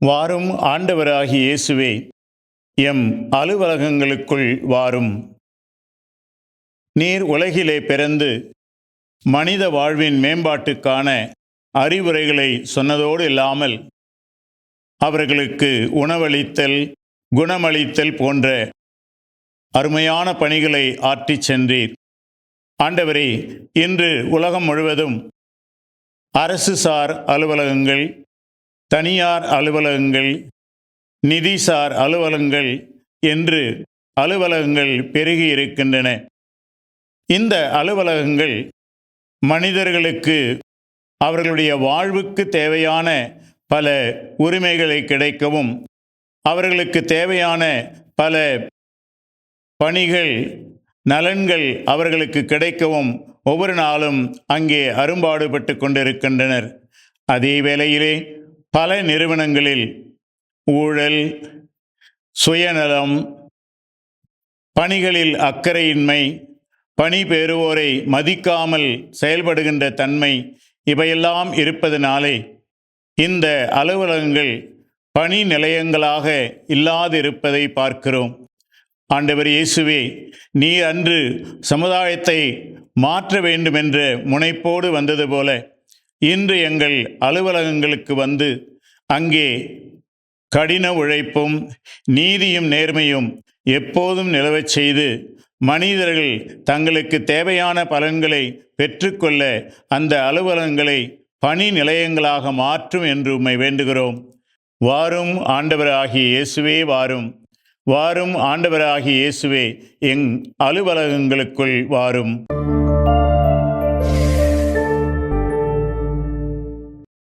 வாரும் ஆண்டவராகிய இயேசுவே எம் அலுவலகங்களுக்குள் வாரும். நீர் உலகிலே பிறந்து மனித வாழ்வின் மேம்பாட்டுக்கான அறிவுரைகளை சொன்னதோடு இல்லாமல் அவர்களுக்கு உணவளித்தல் குணமளித்தல் போன்ற அருமையான பணிகளை ஆற்றிச் சென்றீர். ஆண்டவரே இன்று உலகம் முழுவதும் அரசு சார் அலுவலகங்கள் தனியார் அலுவலகங்கள் நிதிசார் அலுவலகங்கள் என்று அலுவலகங்கள் பெருகி இருக்கின்றன. இந்த அலுவலகங்கள் மனிதர்களுக்கு அவர்களுடைய வாழ்வுக்கு தேவையான பல உரிமைகளை கிடைக்கவும் அவர்களுக்கு தேவையான பல பணிகள் நலன்கள் அவர்களுக்கு கிடைக்கவும் ஒவ்வொரு நாளும் அங்கே அரும்பாடுபட்டு கொண்டிருக்கின்றனர். அதே வேளையிலே பல நிறுவனங்களில் ஊழல் சுயநலம் பணிகளில் அக்கறையின்மை பணி பெறுவோரை மதிக்காமல் செயல்படுகின்ற தன்மை இவையெல்லாம் இருப்பதனாலே இந்த அலுவலகங்கள் பணி நிலையங்களாக இல்லாதிருப்பதை பார்க்கிறோம். ஆண்டவர் இயேசுவே நீ அன்று சமுதாயத்தை மாற்ற வேண்டுமென்ற முனைப்போடு வந்தது போல இன்று எங்கள் அலுவலகங்களுக்கு வந்து அங்கே கடின உழைப்பும் நீதியும் நேர்மையும் எப்போதும் நிலவச் செய்து மனிதர்கள் தங்களுக்கு தேவையான பலன்களை பெற்றுக்கொள்ள அந்த அலுவலகங்களை பணி நிலையங்களாக மாற்றும் என்று உம்மை வேண்டுகிறோம். வாரும் ஆண்டவராகிய இயேசுவே வாரும். வாரும் ஆண்டவராகிய இயேசுவே எங் அலுவலகங்களுக்குள் வாரும்.